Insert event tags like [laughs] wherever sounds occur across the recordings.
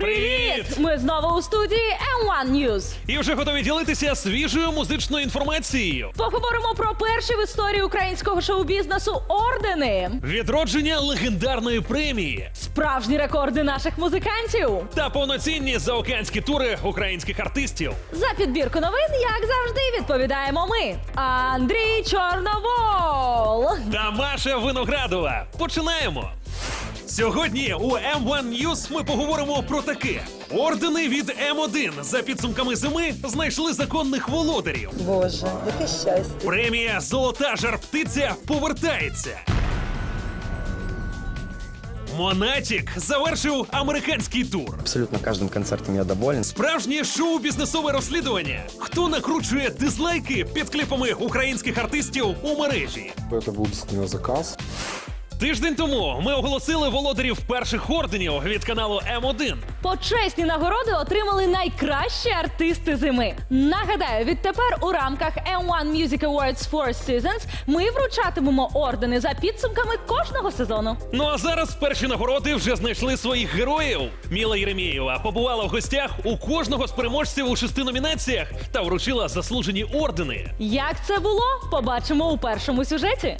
Привіт! Ми знову у студії M1 News. І вже готові ділитися свіжою музичною інформацією. Поговоримо про перші в історії українського шоу-бізнесу ордени, Відродження легендарної премії справжні рекорди наших музикантів. та повноцінні заокеанські тури українських артистів. За підбірку новин, як завжди, відповідаємо ми. Андрій Чорновол. Та Маша Виноградова. Починаємо. Сьогодні у M1 News ми поговоримо про таке: ордени від М1 за підсумками зими знайшли законних володарів. Боже, яке щастя. Премія Золота жар-птиця повертається. Монатік завершив американський тур. Абсолютно каждым концертом я доволен. Справжнє шоу-бізнесове розслідування. Хто накручує дизлайки під кліпами українських артистів у мережі? Это был действительно заказ. Тиждень тому ми оголосили володарів перших орденів від каналу М1. Почесні нагороди отримали найкращі артисти зими. Нагадаю, відтепер у рамках M1 Music Awards Four Seasons ми вручатимемо ордени за підсумками кожного сезону. Ну а зараз перші нагороди вже знайшли своїх героїв. Міла Єремєєва побувала в гостях у кожного з переможців у шести номінаціях та вручила заслужені ордени. Як це було, побачимо у першому сюжеті.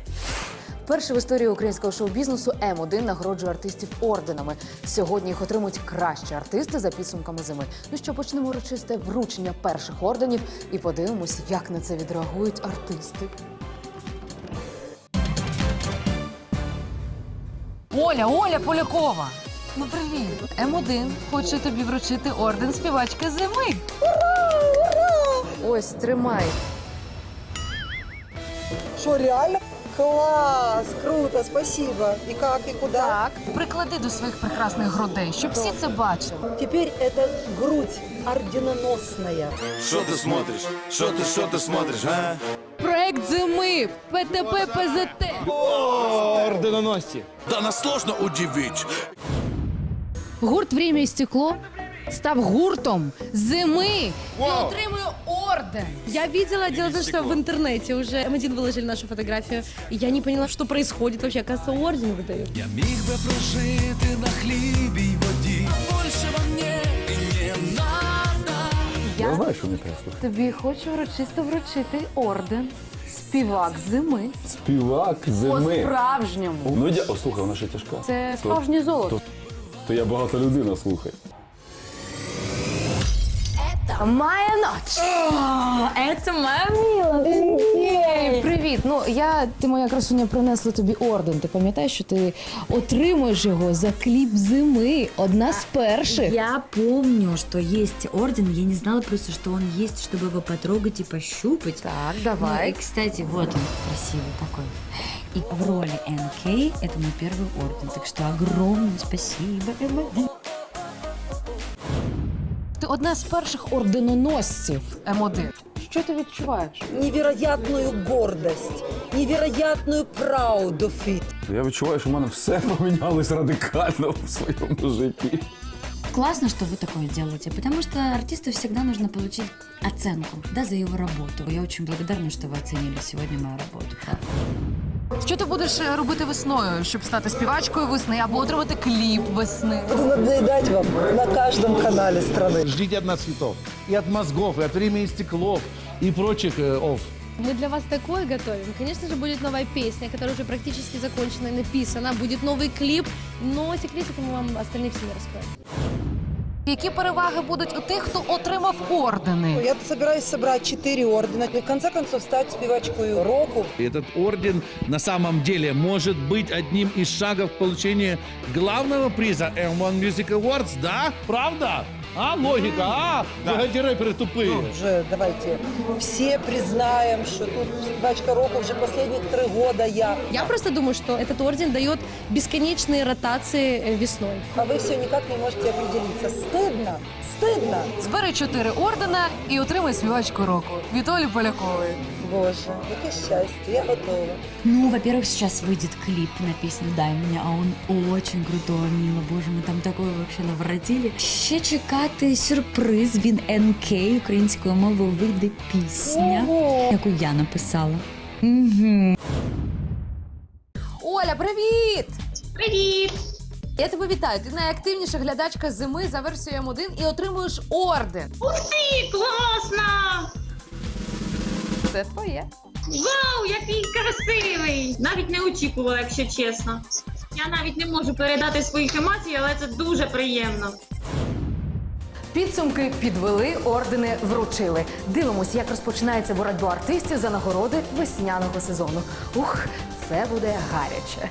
Перший в історії українського шоу-бізнесу М1 нагороджує артистів орденами. Сьогодні їх отримують кращі артисти за підсумками зими. Ну що почнемо урочисте вручення перших орденів і подивимось, як на це відреагують артисти. Оля, Оля Полякова. Ну привіт. М1 хоче тобі вручити орден співачки зими. Ось тримай. Что, реально? Класс, круто, спасибо. И как, и куда? Так, Приклади до своїх прекрасних грудей, щоб всі це бачили. Теперь это грудь орденоносная. Что ты смотришь? Что ты, что ты смотришь, а? Проект зими ПТП ПЗТ. Да нас сложно удивить. Гурт «Время і стекло став гуртом зими і отримує орден. Я видела, дело в том, что в интернете уже М1 выложили нашу фотографию, и я не поняла, что происходит вообще. Оказывается, орден выдают. Я міг би прожити на хлібі й воді. Большего мне і не надо. я знаю, що не тобі хочу урочисто вручити орден співак зими. Співак По зими. справжньому. Ну, я... О, слухай, вона ще тяжка. Це справжнє золото. То я багата людина, слухай. Моя ноч. Це моя міла. Привіт. Ну я ти моя красуня принесла тобі орден. Ти пам'ятаєш, що ти отримуєш його за кліп зими. Одна з перших. Я помню, что есть орден, я не знала просто, что он есть, чтобы его потрогать и пощупать. Так, Ну, давай. и, кстати, вот он, красивый такой. И в роли НК это мой первый орден, так что огромное спасибо. Ти одна з перших орденоносців М1. Що ти відчуваєш? Невероятную гордость, невероятную proud of it. Я відчуваю, що в мене все [laughs] помінялось радикально в своєму житті. Классно, что вы такое делаете, потому что артисту всегда нужно получить оценку, да, за его работу. Я очень благодарна, что вы оценили сегодня мою работу. Що ти будеш е, робити весною, щоб стати співачкою весни або отримати кліп весни? Буду надоедать вам на каждом канале страны. Ждите от нас хитов. И от мозгов, и от времени стеклов, и прочих э, ов. Мы для вас такое готовим. Конечно же, будет новая песня, которая уже практически закончена и написана. Будет новый клип, но секретики мы вам остальные все не раскроем. Які переваги будуть у тих, хто отримав ордени? Я собираюсь собрать четыре ордена и в конце концов стать спевачкой року. Этот орден на самом деле может быть одним из шагов получения главного приза M1 Music Awards, да? Правда? А, логика, а? Погоди, рэперы тупые. Уже давайте все признаем, что тут спевачка року уже последних три года я. Я просто думаю, что этот орден дает бесконечные ротации э, весной. А вы все никак не можете определиться. Стыдно, стыдно. Збери чотири ордена і отримай співачку року від Олі Полякової. Боже, яке щастя, я готова. Ну, во-первых, сейчас выйдет клип на песню «Дай меня», а он очень крутой, мило, боже, мы там такое вообще наворотили. Ще чекати сюрприз від НК українською мовою вийде пісня, яку я написала. Угу. Оля, привіт! Привіт! Я тебе вітаю. Ти найактивніша глядачка зими за версією М1 і отримуєш орден. Ух ти, класно! Це твоє. Вау, який красивий! Навіть не очікувала, якщо чесно. Я навіть не можу передати своїх емоцій, але це дуже приємно. Підсумки підвели, ордени вручили. Дивимось, як розпочинається боротьба артистів за нагороди весняного сезону. Ух, це буде гаряче.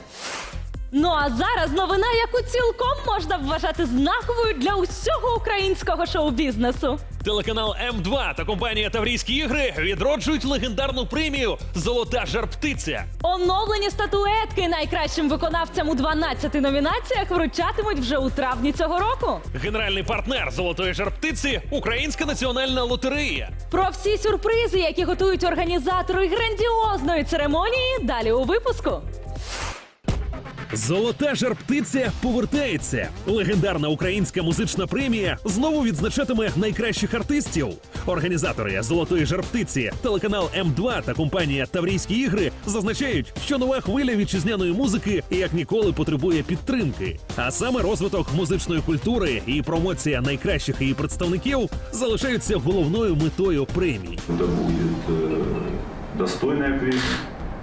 Ну а зараз новина, яку цілком можна вважати знаковою для усього українського шоу-бізнесу. Телеканал М2 та компанія Таврійські ігри відроджують легендарну премію Золота жарптиця. Оновлені статуетки найкращим виконавцям у 12 номінаціях вручатимуть вже у травні цього року. Генеральний партнер Золотої жарптиці Українська національна лотерея. Про всі сюрпризи, які готують організатори грандіозної церемонії, далі у випуску. Золота жарптиця повертається. Легендарна українська музична премія знову відзначатиме найкращих артистів. Організатори Золотої жарптиці, телеканал М2 та компанія Таврійські ігри зазначають, що нова хвиля вітчизняної музики як ніколи потребує підтримки. А саме розвиток музичної культури і промоція найкращих її представників залишаються головною метою премії. Это будет э, достойная премия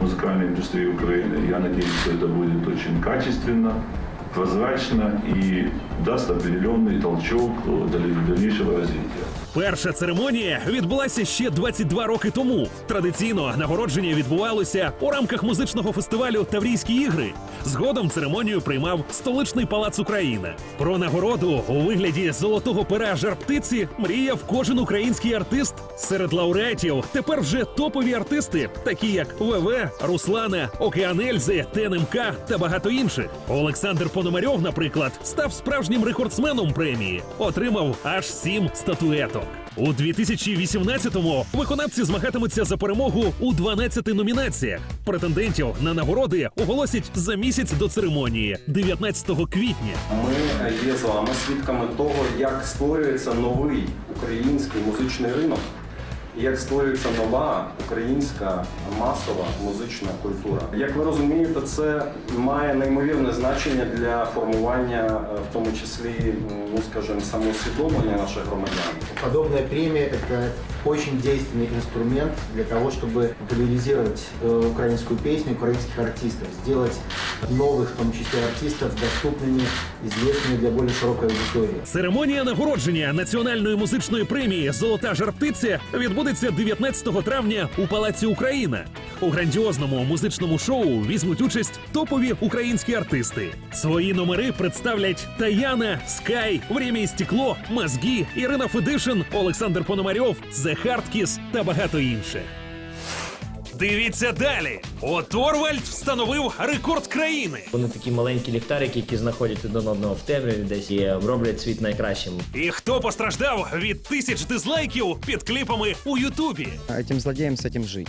музыкальной индустрии Украины. Я надеюсь, что это будет очень качественно, прозрачно и даст определенный толчок э, для дальнейшего развития. Перша церемонія відбулася ще 22 роки тому. Традиційно нагородження відбувалося у рамках музичного фестивалю Таврійські ігри. Згодом церемонію приймав столичний палац Україна. Про нагороду у вигляді золотого пера жарптиці мріяв кожен український артист. Серед лауреатів тепер вже топові артисти, такі як ВВ, Руслана, Океан Ельзи, ТНМК та багато інших. Олександр Пономарьов, наприклад, став справжнім рекордсменом премії, отримав аж сім статуеток. У 2018-му виконавці змагатимуться за перемогу у 12 номінаціях. Претендентів на нагороди оголосять за місяць до церемонії, 19 квітня. Ми є з вами свідками того, як створюється новий український музичний ринок, і як створюється нова українська масова музична культура. Як ви розумієте, це має неймовірне значення для формування, е, в тому числі, м, ну скажімо, самоусвідомлення наших громадян. Подобная премия – это очень действенный инструмент для того, чтобы популяризировать э, украинскую песню, украинских артистов, сделать новых, в том числе артистов, доступными, известными для более широкой аудитории. Церемонія нагородження національної музичної премії Золота жарптиця відбудеться 19 травня у Палаці Україна. У грандіозному музичному шоу візьмуть участь топові українські артисти. Свої номери представлять Таяна, Скай, Время і стекло, Мазгі, Ірина Федишин, Олександр Пономарьов, The Хардкіс та багато інших. Дивіться далі. Оторвальд встановив рекорд країни. Вони такі маленькі ліхтарики, які знаходять один одного в темряві десь і роблять світ найкращим. І хто постраждав від тисяч дизлайків під кліпами у Ютубі? Этим злодеям с этим жить.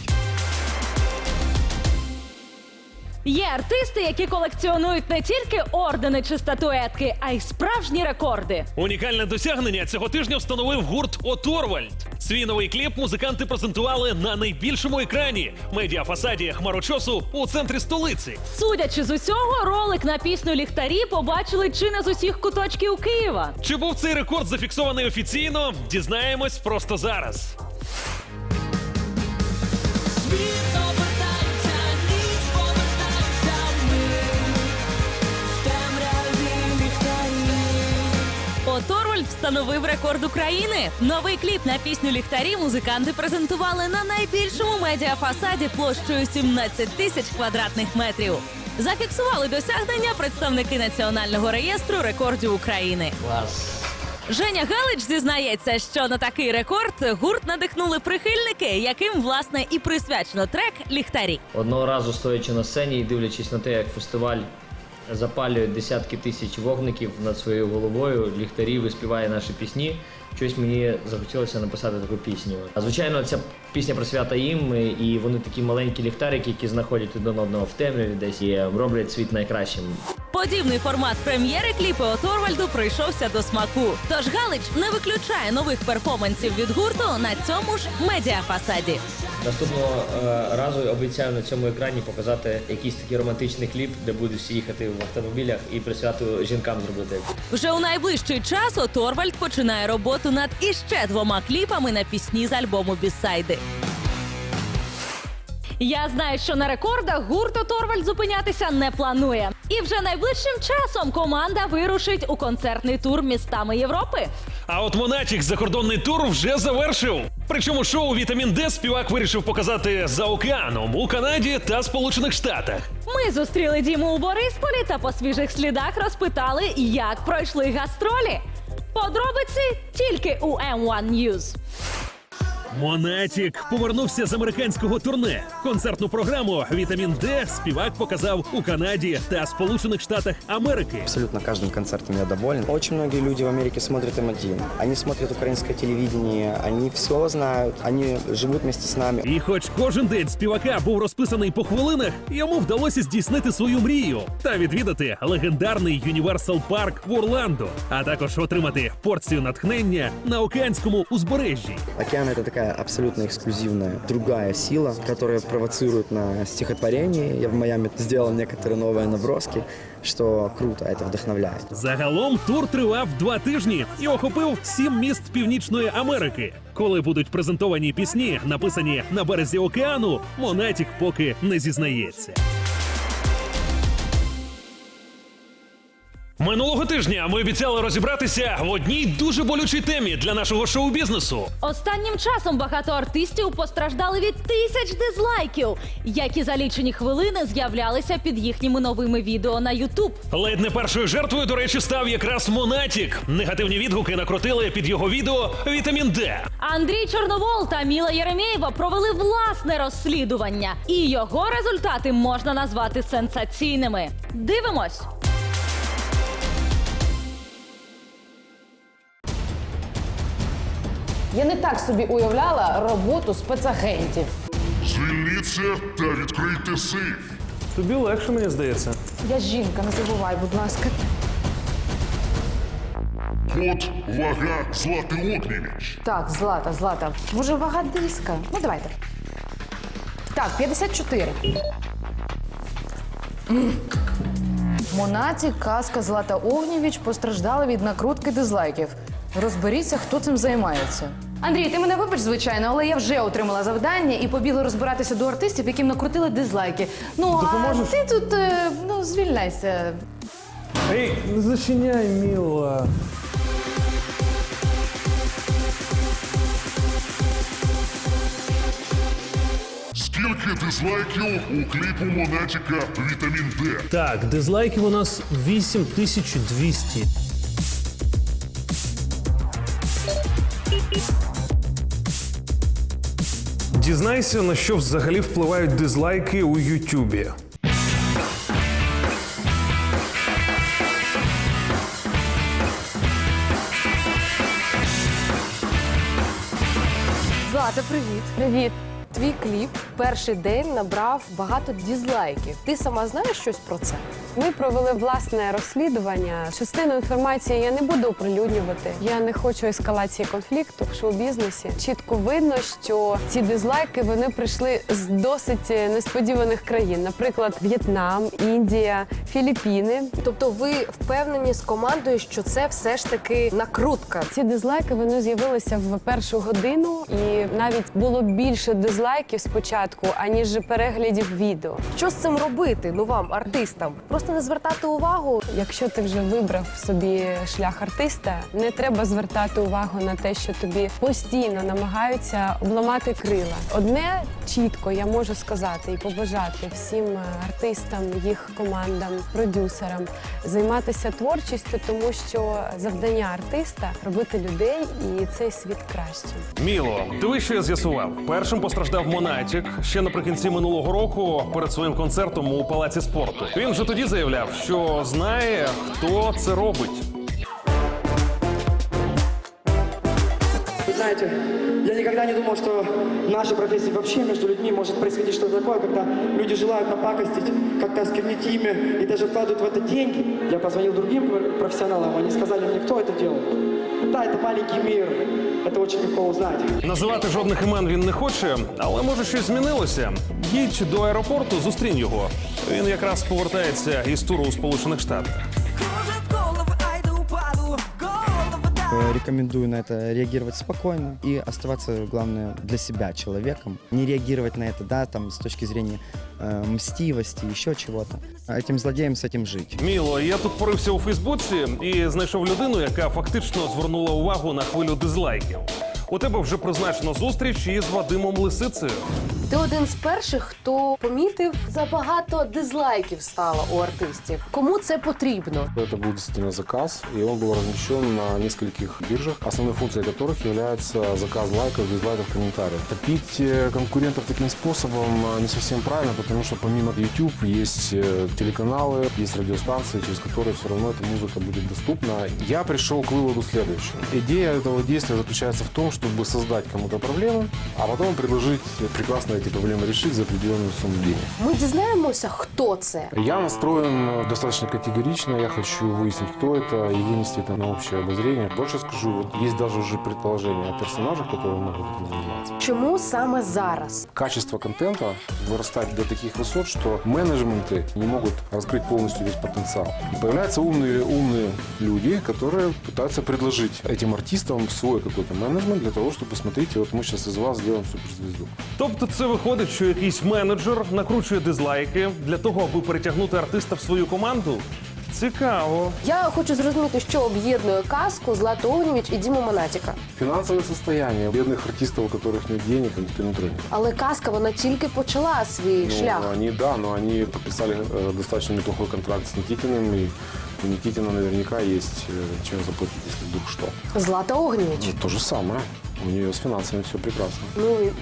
Є артисти, які колекціонують не тільки ордени чи статуетки, а й справжні рекорди. Унікальне досягнення цього тижня встановив гурт Оторвальд. Свій новий кліп музиканти презентували на найбільшому екрані медіафасаді хмарочосу у центрі столиці. Судячи з усього, ролик на пісню ліхтарі побачили чи не з усіх куточків Києва. Чи був цей рекорд зафіксований офіційно? Дізнаємось просто зараз. Світ Оторвальд встановив рекорд України. Новий кліп на пісню ліхтарі музиканти презентували на найбільшому медіафасаді площею 17 тисяч квадратних метрів. Зафіксували досягнення представники Національного реєстру рекордів України. Клас. Женя Галич зізнається, що на такий рекорд гурт надихнули прихильники, яким власне і присвячено трек ліхтарі. Одного разу стоячи на сцені і дивлячись на те, як фестиваль запалює десятки тисяч вогників над своєю головою, ліхтарів і співає наші пісні. Щось мені захотілося написати таку пісню. А звичайно, ця пісня присвята їм, і вони такі маленькі ліхтарики, які знаходять один одного в темряві десь і роблять світ найкращим. Подібний формат прем'єри кліпу Оторвальду прийшовся до смаку. Тож Галич не виключає нових перформансів від гурту на цьому ж медіафасаді. Наступного е, разу обіцяю на цьому екрані показати якийсь такий романтичний кліп, де будуть всі їхати в автомобілях і присвяту жінкам зробити. Вже у найближчий час Оторвальд починає роботу над іще двома кліпами на пісні з альбому Бісайди. Я знаю, що на рекордах гурт Оторвальд зупинятися не планує. І вже найближчим часом команда вирушить у концертний тур містами Європи. А от Монатік закордонний тур вже завершив. Причому шоу Вітамін Д співак вирішив показати за океаном у Канаді та Сполучених Штатах. Ми зустріли Діму у Борисполі та по свіжих слідах розпитали, як пройшли гастролі. Подробиці тільки у M1 News. Монатік повернувся з американського турне. Концертну програму Вітамін Д співак показав у Канаді та Сполучених Штатах Америки. Абсолютно каждым концертом я доволен. Очень многие люди в Америке смотрят М1. Они смотрят украинское телевидение, они все знают, они живут вместе с нами. І хоч кожен день співака був розписаний по хвилинах, йому вдалося здійснити свою мрію та відвідати легендарний Юніверсал Парк в Орландо, а також отримати порцію натхнення на океанському узбережжі. Океан — это такая абсолютно эксклюзивная другая сила, которая провоцирует на стихотворение. Я в Майами сделал некоторые новые наброски, что круто, это вдохновляет. Загалом тур тривав два тижні і охопив сім міст Північної Америки. Коли будуть презентовані пісні, написані на березі океану, Монатік поки не зізнається. Минулого тижня ми обіцяли розібратися в одній дуже болючій темі для нашого шоу-бізнесу. Останнім часом багато артистів постраждали від тисяч дизлайків, які за лічені хвилини з'являлися під їхніми новими відео на Ютуб. Ледь не першою жертвою, до речі, став якраз Монатік. Негативні відгуки накрутили під його відео Вітамін Д. Андрій Чорновол та Міла Єремєєва провели власне розслідування, і його результати можна назвати сенсаційними. Дивимось. Я не так собі уявляла роботу спецагентів. Звільніться та відкрийте сейф. Тобі легше, мені здається. Я жінка, не забувай, будь ласка. Код вага Злати Огнєвіч. Так, злата, злата. Може, вага диска? Ну, давайте. Так, 54. Монаті, казка Злата Огнєвіч постраждали від накрутки дизлайків. Розберіться, хто цим займається. Андрій, ти мене вибач, звичайно, але я вже отримала завдання і побігла розбиратися до артистів, яким накрутили дизлайки. Ну, Допоможеш? а ти тут е, ну, звільняйся. Ей, не зачиняй, міла. Скільки дизлайків у кліпу Монатіка Вітамін Д? Так, дизлайків у нас 8200. Дізнайся, на що взагалі впливають дизлайки у Ютубі. Злата, привіт. Привіт. Твій кліп перший день набрав багато дізлайків. Ти сама знаєш щось про це? Ми провели власне розслідування. Частину інформації я не буду оприлюднювати. Я не хочу ескалації конфлікту в шоу-бізнесі. Чітко видно, що ці дизлайки вони прийшли з досить несподіваних країн, наприклад, В'єтнам, Індія, Філіппіни. Тобто ви впевнені з командою, що це все ж таки накрутка? Ці дизлайки вони з'явилися в першу годину, і навіть було більше дизлайків спочатку, аніж переглядів відео. Що з цим робити? Ну вам, артистам? Просто не звертати увагу. Якщо ти вже вибрав собі шлях артиста, не треба звертати увагу на те, що тобі постійно намагаються обламати крила. Одне чітко я можу сказати і побажати всім артистам, їх командам, продюсерам займатися творчістю, тому що завдання артиста робити людей і цей світ кращим. Міло, диви, що я з'ясував. Першим постраждав Монатік ще наприкінці минулого року перед своїм концертом у палаці спорту. Він вже тоді заявляв, що знає, хто це робить. Вы знаете, Я никогда не думал, что в нашей профессии вообще между людьми может происходить что-то такое, когда люди желают напакостить, как-то осквернить имя и даже вкладывают в это деньги. Я позвонил другим профессионалам, они сказали мне, кто это делает. Да, це маленький мир, Це дуже легко узнати. Називати жодних імен він не хоче, але може щось змінилося. Їдь до аеропорту, зустрінь його. Він якраз повертається із туру у Сполучених Штатах. Рекомендую на это реагировать спокойно и оставаться, главное, для себя человеком. Не реагировать на это, да, там, с точки зрения э, мстивости, еще чего-то. А этим злодеям с этим жить. Міло, я тут порився у Фейсбуці і знайшов людину, яка фактично звернула увагу на хвилю дизлайків. У тебе вже призначено зустріч із Вадимом Лисицею. Ти один з перших, хто помітив забагато дизлайків стало у артистів. Кому це потрібно? Это был действительно заказ, и он был размещен на нескольких биржах, основной функцией которых является заказ лайков, дизлайков, комментариев. Топить э, конкурентов таким способом э, не совсем правильно, потому что помимо YouTube есть э, телеканалы, есть радиостанции, через которые все равно эта музыка будет доступна. Я пришел к выводу следующему. Идея этого действия заключается в том, чтобы создать кому-то проблему, а потом предложить прекрасно эти проблемы решить за определенную сумму денег. Ми дізнаємося, хто це. Я настроен э, достаточно категорично, я хочу выяснить, кто это, и вынести это на общее обозрение. Больше скажу, вот есть даже уже предположения о персонажах, которые могут этим заниматься. Чому саме зараз? Качество контента вырастает до таких высот, что менеджменты не могут раскрыть полностью весь потенциал. И появляются умные, умные люди, которые пытаются предложить этим артистам свой какой-то менеджмент для того, чтобы, смотрите, вот мы сейчас из вас сделаем суперзвезду. Тобто це виходить, що якийсь менеджер накручує дизлайки для того, аби перетягнути артиста в свою команду. Цікаво. Я хочу зрозуміти, що об'єднує казку Злату Огнєвіч і Діму Монатіка. Финансовое состояние бедных артистов, у которых нет денег, никто не тронет. Але казка вона тільки почала свій Ну, шлях. они, да, но они подписали э, достаточно неплохой контракт с Никитиным, и у Никитина наверняка есть э, чем заплатить, если вдруг что. Злата Огнєвіч. Ну, то же самое. У нее с финансами все прекрасно. Ну і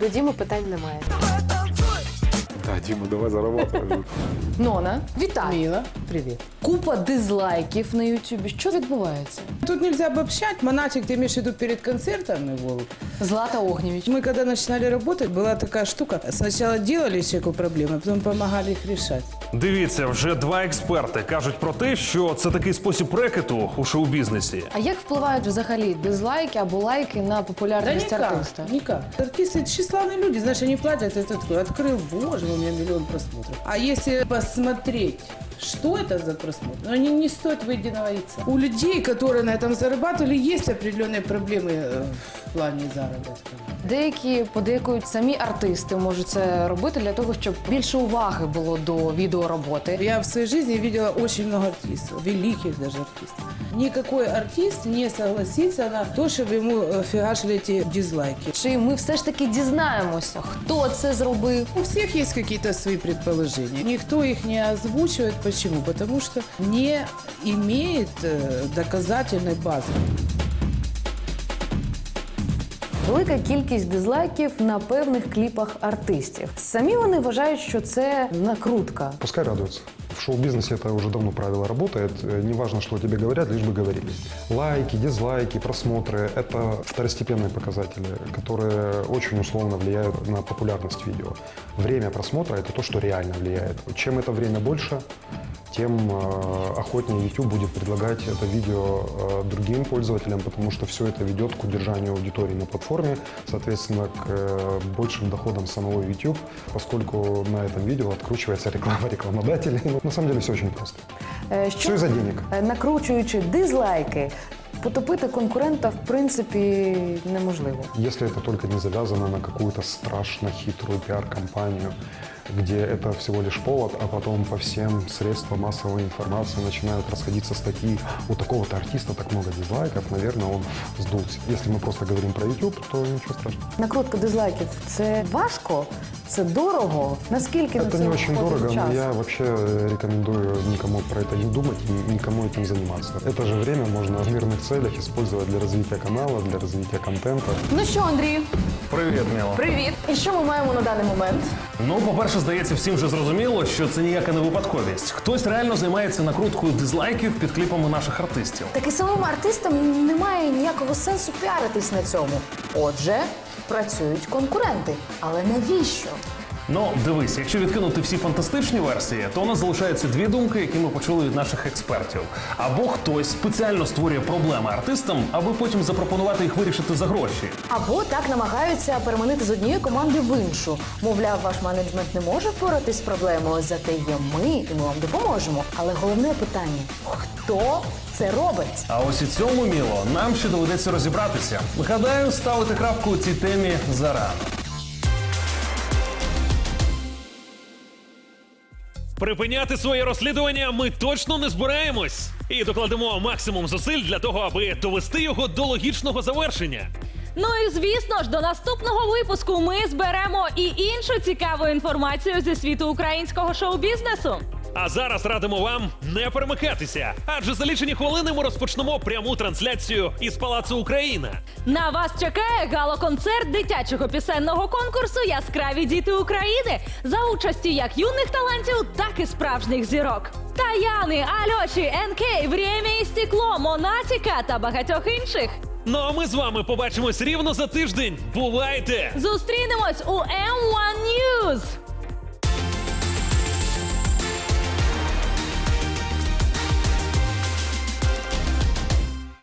до Діми питань немає. Да, Дима, давай зарабатывай. Нона, вітаю. Міла, привіт. Купа дизлайків на Ютубі. Що відбувається? Тут нельзя обобщать. Монатик, ты имеешь в виду перед концертом его? Злата Огневич. Мы когда начинали работать, была такая штука. Сначала делали человеку проблемы, а потом помогали их решать. Дивіться, вже два експерти кажуть про те, що це такий спосіб рекету у шоу-бізнесі. А як впливають взагалі дизлайки або лайки на Да популярність никак, артиста? никак. Артисты это тщеславные люди, знаешь, они платят, это такой, открыл, боже, у меня миллион просмотров. А если посмотреть, что это за просмотр? Ну, они не стоят выеденного яйца. У людей, которые на этом зарабатывали, есть определенные проблемы э, в плане заработка. Деякі подейкують самі артисти можуть це робити для того, щоб більше уваги було до відеороботи. Я в своей жизни видела очень много артистов, великих даже артистов. Никакой артист не согласится на то, чтобы ему э, фигашили эти дизлайки. Чи ми все ж таки дізнаємося, хто це зробив? У всех есть какие-то свои предположения. Никто их не озвучивает. Почему? Потому что не имеет э, доказательной базы. Велика кількість дизлайків на певних кліпах артистів. Самі вони вважають, що це накрутка. Пускай радуются В шоу-бизнесе это уже давно правило работает. Э, Неважно, что о тебе говорят, лишь бы говорили. Лайки, дизлайки, просмотры – это второстепенные показатели, которые очень условно влияют на популярность видео. Время просмотра – это то, что реально влияет. Чем это время больше, тем э, охотнее YouTube будет предлагать это видео э, другим пользователям, потому что все это ведет к удержанию аудитории на платформе, соответственно, к э, большим доходам самого YouTube, поскольку на этом видео откручивается реклама [laughs] рекламодателей. Ну, на самом деле все очень просто. Е, Все из-за денег. е, накручуючи дизлайки, потопити конкурента в принципі неможливо. Если это только не завязано на какую-то страшно хитрую пиар-компанию, где это всего лишь повод, а потом по всем средствам массовой информации начинают расходиться статьи у такого-то артиста так много дизлайков, наверное, он сдулся. Если мы просто говорим про YouTube, то ничего страшного. Накрутка дизлайків це важко, це дорого. Наскільки на Это це не очень виходить дорого, час? но я вообще рекомендую никому про это не думать и никому этим заниматься. Это же время можно в мирных целях использовать для развития канала, для развития контента. Ну що, Андрій, Привіт, Міла. Привіт! І що ми маємо на даний момент? Ну, по-перше, здається, всім вже зрозуміло, що це ніяка не випадковість. Хтось реально займається накруткою дизлайків під кліпами наших артистів. Так і самим артистам немає ніякого сенсу піаритись на цьому. Отже, працюють конкуренти. Але навіщо? Ну, дивись, якщо відкинути всі фантастичні версії, то у нас залишаються дві думки, які ми почули від наших експертів. Або хтось спеціально створює проблеми артистам, аби потім запропонувати їх вирішити за гроші. Або так намагаються переманити з однієї команди в іншу. Мовляв, ваш менеджмент не може впоратись з проблемою, зате є ми, і ми вам допоможемо. Але головне питання: хто це робить? А ось у цьому міло нам ще доведеться розібратися. Гадаю, ставити крапку у цій темі зарано. Припиняти своє розслідування ми точно не збираємось і докладемо максимум зусиль для того, аби довести його до логічного завершення. Ну і звісно ж, до наступного випуску ми зберемо і іншу цікаву інформацію зі світу українського шоу-бізнесу. А зараз радимо вам не перемикатися, адже за лічені хвилини ми розпочнемо пряму трансляцію із Палацу Україна. На вас чекає гало-концерт дитячого пісенного конкурсу Яскраві діти України за участі як юних талантів, так і справжніх зірок. Таяни, Альоші, НК, Время і стекло, Монатіка та багатьох інших. Ну а ми з вами побачимось рівно за тиждень. Бувайте! Зустрінемось у M1 News!